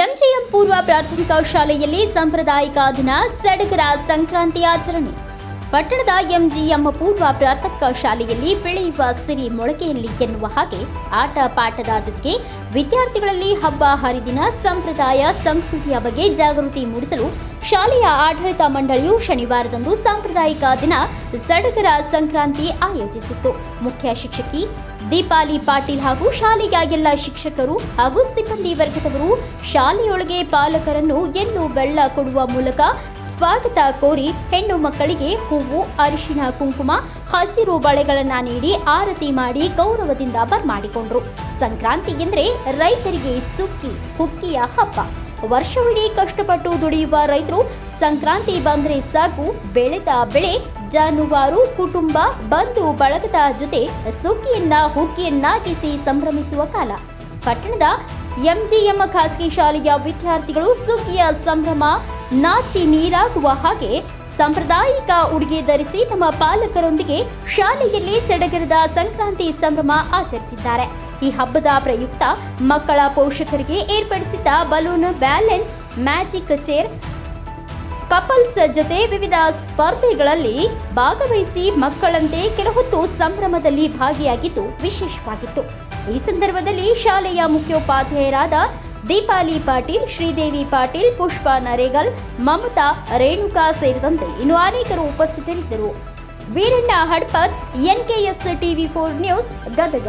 MGM ಪೂರ್ವ ಪ್ರಾಥಮಿಕ ಶಾಲೆಯಲ್ಲಿ ಸಾಂಪ್ರದಾಯಿಕ ದಿನ ಸಡಗರ ಸಂಕ್ರಾಂತಿ ಆಚರಣೆ. ಪಟ್ಟಣದ ಎಂಜಿಎಂ ಪೂರ್ವ ಪ್ರಾಥಮಿಕ ಶಾಲೆಯಲ್ಲಿ ಬೆಳೆಯುವ ಸಿರಿ ಮೊಳಕೆಯಲ್ಲಿ ಎನ್ನುವ ಹಾಗೆ ಆಟ ಪಾಠದ ಜೊತೆಗೆ ವಿದ್ಯಾರ್ಥಿಗಳಲ್ಲಿ ಹಬ್ಬ ಹರಿದಿನ, ಸಂಪ್ರದಾಯ, ಸಂಸ್ಕೃತಿಯ ಬಗ್ಗೆ ಜಾಗೃತಿ ಮೂಡಿಸಲು ಶಾಲೆಯ ಆಡಳಿತ ಮಂಡಳಿಯು ಶನಿವಾರದಂದು ಸಾಂಪ್ರದಾಯಿಕ ದಿನ ಸಡಗರ ಸಂಕ್ರಾಂತಿ ಆಯೋಜಿಸಿತ್ತು. ಮುಖ್ಯ ಶಿಕ್ಷಕಿ ದೀಪಾಲಿ ಪಾಟೀಲ್ ಹಾಗೂ ಶಾಲೆಯ ಎಲ್ಲ ಶಿಕ್ಷಕರು ಹಾಗೂ ಸಿಬ್ಬಂದಿ ವರ್ಗದವರು ಶಾಲೆಯೊಳಗೆ ಪಾಲಕರನ್ನು ಎಲ್ಲೂ ಬೆಳ್ಳ ಕೊಡುವ ಮೂಲಕ ಸ್ವಾಗತ ಕೋರಿ ಹೆಣ್ಣು ಮಕ್ಕಳಿಗೆ ಹೂವು ಅರಿಶಿನ ಕುಂಕುಮ, ಹಸಿರು ಬಳೆಗಳನ್ನ ನೀಡಿ ಆರತಿ ಮಾಡಿ ಗೌರವದಿಂದ ಬರಮಾಡಿಕೊಂಡ್ರು. ಸಂಕ್ರಾಂತಿ ಎಂದ್ರೆ ರೈತರಿಗೆ ಸುಕ್ಕಿ, ಹುಕ್ಕಿಯ ಹಬ್ಬ. ವರ್ಷವಿಡೀ ಕಷ್ಟಪಟ್ಟು ದುಡಿಯುವ ರೈತರು ಸಂಕ್ರಾಂತಿ ಬಂದ್ರೆ ಸಾಕು, ಬೆಳೆದ ಬೆಳೆ ಜಾನುವಾರು, ಕುಟುಂಬ, ಬಂಧು, ಬಳಗದ ಜೊತೆ ಸುಗ್ಗಿಯನ್ನ ಹುಕ್ಕಿಯನ್ನಾಗಿಸಿ ಸಂಭ್ರಮಿಸುವ ಕಾಲ. ಪಟ್ಟಣದ ಎಂಜಿಎಂ ಖಾಸಗಿ ಶಾಲೆಯ ವಿದ್ಯಾರ್ಥಿಗಳು ಸುಗ್ಗಿಯ ಸಂಭ್ರಮ ನಾಚಿ ನೀರಾಗುವ ಹಾಗೆ ಸಾಂಪ್ರದಾಯಿಕ ಉಡುಗೆ ಧರಿಸಿ ತಮ್ಮ ಪಾಲಕರೊಂದಿಗೆ ಶಾಲೆಯಲ್ಲಿ ಸಡಗರದ ಸಂಕ್ರಾಂತಿ ಸಂಭ್ರಮ ಆಚರಿಸಿದ್ದಾರೆ. ಈ ಹಬ್ಬದ ಪ್ರಯುಕ್ತ ಮಕ್ಕಳ ಪೋಷಕರಿಗೆ ಏರ್ಪಡಿಸಿದ್ದ balloon, balance, magic chair, couples ಜೊತೆ ವಿವಿಧ ಸ್ಪರ್ಧೆಗಳಲ್ಲಿ ಭಾಗವಹಿಸಿ ಮಕ್ಕಳಂತೆ ಕೆಲಹೊತ್ತು ಸಂಭ್ರಮದಲ್ಲಿ ಭಾಗಿಯಾಗಿದ್ದು ವಿಶೇಷವಾಗಿತ್ತು. ಈ ಸಂದರ್ಭದಲ್ಲಿ ಶಾಲೆಯ ಮುಖ್ಯೋಪಾಧ್ಯಾಯರಾದ ದೀಪಾಲಿ ಪಾಟೀಲ್, ಶ್ರೀದೇವಿ ಪಾಟೀಲ್, ಪುಷ್ಪ ನರೇಗಲ್, ಮಮತಾ, ರೇಣುಕಾ ಸೇರಿದಂತೆ ಇನ್ನು ಅನೇಕರು ಉಪಸ್ಥಿತರಿದ್ದರು. Veeranna Hadpat NKS TV four news, Gadag.